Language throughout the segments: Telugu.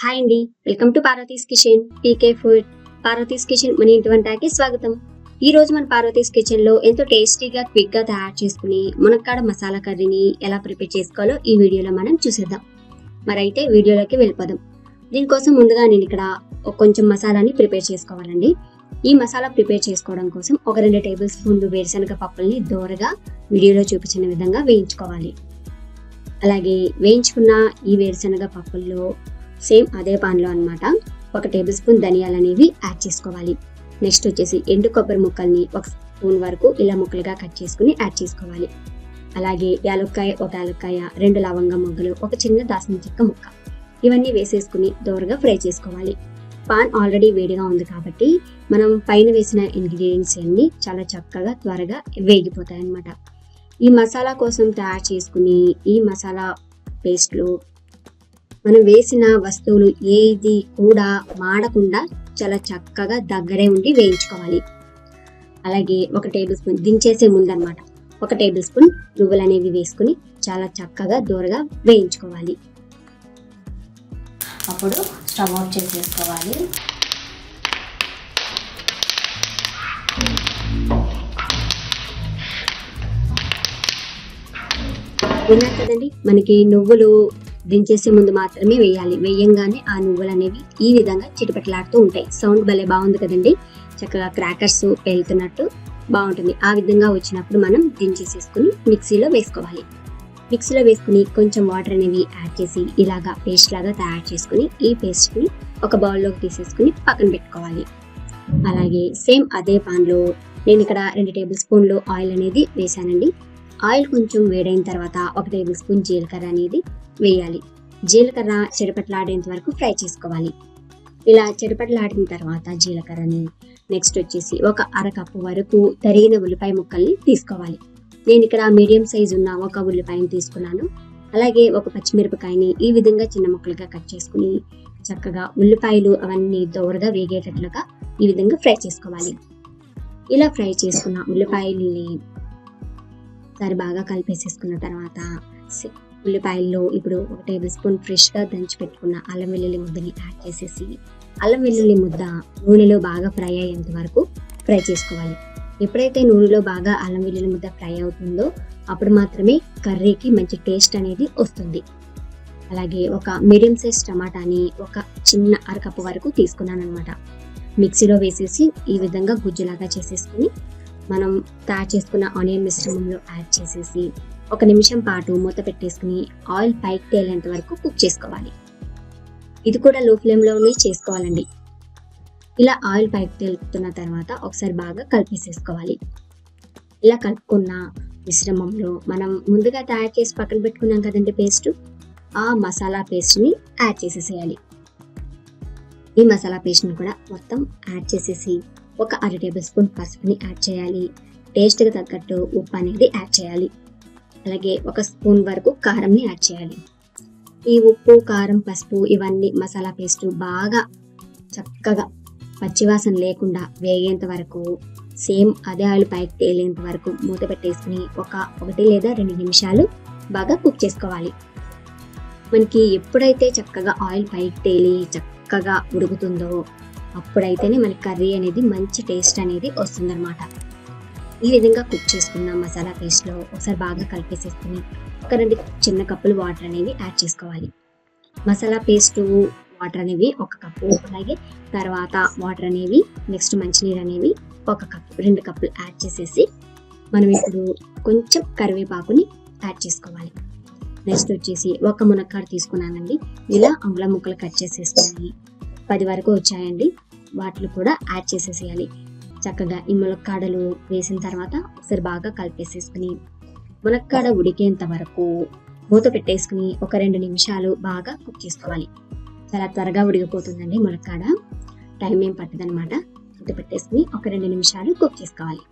హాయ్ అండి. Welcome to Parvati's kitchen PK food. Parvati's kitchen మన ఇంటి వంటకి స్వాగతం. ఈ రోజు మన పార్వతీస్ కిచెన్లో ఎంతో టేస్టీగా క్విక్గా తయారు చేసుకుని మునక్కాడ మసాలా కర్రీని ఎలా ప్రిపేర్ చేసుకోవాలో ఈ వీడియోలో మనం చూసేద్దాం. మరి అయితే వీడియోలోకి వెళ్ళిపోదాం. దీనికోసం ముందుగా నేను ఇక్కడ కొంచెం మసాలాని ప్రిపేర్ చేసుకోవాలండి. ఈ మసాలా ప్రిపేర్ చేసుకోవడం కోసం ఒక రెండు టేబుల్ స్పూన్లు వేరుశనగ పప్పుల్ని దోరగా వీడియోలో చూపించిన విధంగా వేయించుకోవాలి. అలాగే వేయించుకున్న ఈ వేరుశనగ పప్పుల్లో సేమ్ అదే పాన్లో అనమాట ఒక టేబుల్ స్పూన్ ధనియాలు అనేవి యాడ్ చేసుకోవాలి. నెక్స్ట్ వచ్చేసి ఎండు కొబ్బరి ముక్కల్ని ఒక స్పూన్ వరకు ఇలా ముక్కలుగా కట్ చేసుకుని యాడ్ చేసుకోవాలి. అలాగే యాలక్కాయ ఒక యాలక్కాయ రెండు లవంగ మొగ్గలు ఒక చిన్న దాసిన చెక్క ముక్క. ఇవన్నీ వేసేసుకుని దోరగా ఫ్రై చేసుకోవాలి. పాన్ ఆల్రెడీ వేడిగా ఉంది కాబట్టి మనం పైన వేసిన ఇంగ్రీడియంట్స్ అన్ని చాలా చక్కగా త్వరగా వేగిపోతాయి అన్నమాట ఈ మసాలా కోసం తయారు చేసుకుని ఈ మసాలా పేస్ట్లో మనం వేసిన వస్తువులు ఏది కూడా మాడకుండా చాలా చక్కగా దగ్గరే ఉండి వేయించుకోవాలి. అలాగే ఒక టేబుల్ స్పూన్ దించేసే ముందనమాట ఒక టేబుల్ స్పూన్ నువ్వులు అనేవి వేసుకుని చాలా చక్కగా దూరగా వేయించుకోవాలి. అప్పుడు స్టవ్ ఆఫ్ చేసేసుకోవాలి. విన్నారు కదండి మనకి నువ్వులు దించేసే ముందు మాత్రమే వేయాలి. వేయంగానే ఆ నువ్వులు అనేవి ఈ విధంగా చిటపటలాడుతూ ఉంటాయి. సౌండ్ భలే బాగుంది కదండి? చక్కగా క్రాకర్స్ వెళ్తున్నట్టు బాగుంటుంది. ఆ విధంగా వచ్చినప్పుడు మనం దించేసేసుకుని మిక్సీలో వేసుకోవాలి. మిక్సీలో వేసుకుని కొంచెం వాటర్ అనేవి యాడ్ చేసి ఇలాగా పేస్ట్ లాగా తయారు చేసుకుని ఈ పేస్ట్ని ఒక బౌల్లోకి తీసేసుకుని పక్కన పెట్టుకోవాలి. అలాగే సేమ్ అదే పాన్లో నేను ఇక్కడ రెండు టేబుల్ స్పూన్లు ఆయిల్ అనేది వేసానండి ఆయిల్ కొంచెం వేడైన తర్వాత ఒక టేబుల్ స్పూన్ జీలకర్ర అనేది వేయాలి. జీలకర్ర చెడుపట్లాడేంత వరకు ఫ్రై చేసుకోవాలి. ఇలా చెడుపట్లాడిన తర్వాత జీలకర్రని నెక్స్ట్ వచ్చేసి ఒక అరకప్పు వరకు తరిగిన ఉల్లిపాయ ముక్కల్ని తీసుకోవాలి. నేను ఇక్కడ మీడియం సైజ్ ఉన్న ఒక ఉల్లిపాయని తీసుకున్నాను. అలాగే ఒక పచ్చిమిరపకాయని ఈ విధంగా చిన్న ముక్కలుగా కట్ చేసుకుని చక్కగా ఉల్లిపాయలు అవన్నీ దోరగా వేగేటట్లుగా ఈ విధంగా ఫ్రై చేసుకోవాలి. ఇలా ఫ్రై చేసుకున్న ఉల్లిపాయల్ని సరి బాగా కలిపేసేసుకున్న తర్వాత ఉల్లిపాయల్లో ఇప్పుడు ఒక టేబుల్ స్పూన్ ఫ్రెష్గా దంచి పెట్టుకున్న అల్లం వెల్లుల్లి ముద్దని యాడ్ చేసేసి అల్లం వెల్లుల్లి ముద్ద నూనెలో బాగా ఫ్రై అయ్యేంత వరకు ఫ్రై చేసుకోవాలి. ఎప్పుడైతే నూనెలో బాగా అల్లం వెల్లుల్లి ముద్ద ఫ్రై అవుతుందో అప్పుడు మాత్రమే కర్రీకి మంచి టేస్ట్ అనేది వస్తుంది. అలాగే ఒక మీడియం సైజ్ టమాటాని ఒక చిన్న అరకప్పు వరకు తీసుకున్నాను అనమాట మిక్సీలో వేసేసి ఈ విధంగా గుజ్జులాగా చేసేసుకుని మనం తయారు చేసుకున్న ఆనియన్ మిశ్రమంలో యాడ్ చేసేసి ఒక నిమిషం పాటు మూత పెట్టేసుకుని ఆయిల్ పైకి తేలేంత వరకు కుక్ చేసుకోవాలి. ఇది కూడా లో ఫ్లేమ్లోనే చేసుకోవాలండి. ఇలా ఆయిల్ పైకి తేలుతున్న తర్వాత ఒకసారి బాగా కలిపేసేసుకోవాలి. ఇలా కలుపుకున్న మిశ్రమంలో మనం ముందుగా తయారు చేసి పక్కన పెట్టుకున్నాం కదండి పేస్ట్. ఆ మసాలా పేస్ట్ని యాడ్ చేసేసేయాలి. ఈ మసాలా పేస్ట్ని కూడా మొత్తం యాడ్ చేసేసి ఒక అర టేబుల్ స్పూన్ పసుపుని యాడ్ చేయాలి. టేస్ట్కి తగ్గట్టు ఉప్పు అనేది యాడ్ చేయాలి. అలాగే ఒక స్పూన్ వరకు కారంని యాడ్ చేయాలి. ఈ ఉప్పు కారం పసుపు ఇవన్నీ మసాలా పేస్ట్ బాగా చక్కగా పచ్చివాసన లేకుండా వేగేంత వరకు సేమ్ అదే ఆయిల్ పైకి తేలేంత వరకు మూత పెట్టేసుకుని ఒక ఒకటి లేదా రెండు నిమిషాలు బాగా కుక్ చేసుకోవాలి. మనకి ఎప్పుడైతే చక్కగా ఆయిల్ పైకి తేలి చక్కగా ఉడుకుతుందో అప్పుడైతేనే మనకి కర్రీ అనేది మంచి టేస్ట్ అనేది వస్తుందన్నమాట. ఈ విధంగా కుక్ చేసుకున్న మసాలా పేస్ట్లో ఒకసారి బాగా కలిపేసేసుకుని ఒక రెండు చిన్న కప్పులు వాటర్ అనేవి యాడ్ చేసుకోవాలి. మసాలా పేస్టు వాటర్ అనేవి ఒక కప్పు అలాగే తర్వాత వాటర్ అనేవి నెక్స్ట్ మంచినీరు అనేవి ఒక కప్పు రెండు కప్పులు యాడ్ చేసేసి మనం ఇప్పుడు కొంచెం కరివేపాకుని యాడ్ చేసుకోవాలి. నెక్స్ట్ వచ్చేసి ఒక మునక్కాడ తీసుకున్నానండి. ఇలా అంగుళ ముక్కలు కట్ చేసేసుకొని పది వరకు వచ్చాయండి. వాటిని కూడా యాడ్ చేసేసేయాలి. చక్కగా ఈ ములక్కాడలు వేసిన తర్వాత ఒకసారి బాగా కలిపేసేసుకుని మునక్కాడ ఉడికేంత వరకు మూత పెట్టేసుకుని ఒక రెండు నిమిషాలు బాగా కుక్ చేసుకోవాలి. చాలా త్వరగా ఉడికిపోతుందండి ములక్కాడ టైం ఏం పట్టదనమాట మూత పెట్టేసుకుని ఒక రెండు నిమిషాలు కుక్ చేసుకోవాలి.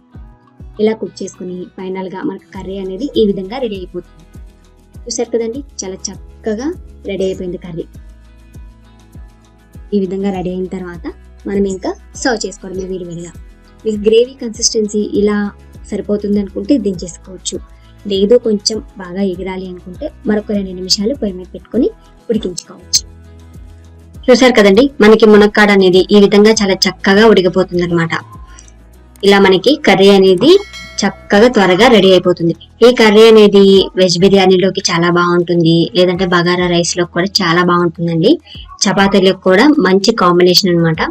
ఇలా కుక్ చేసుకుని ఫైనల్గా మనకు కర్రీ అనేది ఈ విధంగా రెడీ అయిపోతుంది. చూసారు కదండి? చాలా చక్కగా రెడీ అయిపోయింది కర్రీ. ఈ విధంగా రెడీ అయిన తర్వాత మనం ఇంకా సర్వ్ చేసుకోవడమే వీడివిడిగా మీకు గ్రేవీ కన్సిస్టెన్సీ ఇలా సరిపోతుంది అనుకుంటే దించేసుకోవచ్చు. లేదు కొంచెం బాగా ఎగరాలి అనుకుంటే మరొక రెండు నిమిషాలు పొయ్యి మీద పెట్టుకొని ఉడికించుకోవచ్చు. చూసారు కదండి మనకి మునక్కాడ అనేది ఈ విధంగా చాలా చక్కగా ఉడికిపోతుంది అనమాట ఇలా మనకి కర్రీ అనేది చక్కగా త్వరగా రెడీ అయిపోతుంది. ఈ కర్రీ అనేది వెజ్ బిర్యానీలోకి చాలా బాగుంటుంది లేదంటే బగారా రైస్లో కూడా చాలా బాగుంటుందండి. చపాతీలకు కూడా మంచి కాంబినేషన్ అన్నమాట.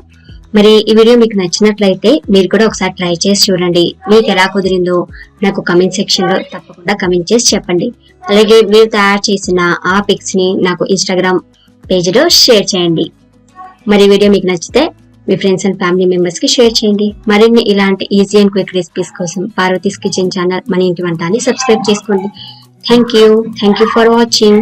మరి ఈ వీడియో మీకు నచ్చినట్లయితే మీరు కూడా ఒకసారి ట్రై చేసి చూడండి. మీకు ఎలా కుదిరిందో నాకు కమెంట్ సెక్షన్లో తప్పకుండా కమెంట్ చేసి చెప్పండి. అలాగే మీరు తయారు చేసిన ఆ పిక్స్ని నాకు ఇన్స్టాగ్రామ్ పేజ్లో షేర్ చేయండి. మరి వీడియో మీకు నచ్చితే మీ ఫ్రెండ్స్ అండ్ ఫ్యామిలీ మెంబర్స్కి షేర్ చేయండి. మరిన్ని ఇలాంటి ఈజీ అండ్ క్విక్ రెసిపీస్ కోసం పార్వతీస్ కిచెన్ ఛానల్ మన ఇంటి వంట అని సబ్స్క్రైబ్ చేసుకోండి. Thank you thank you for watching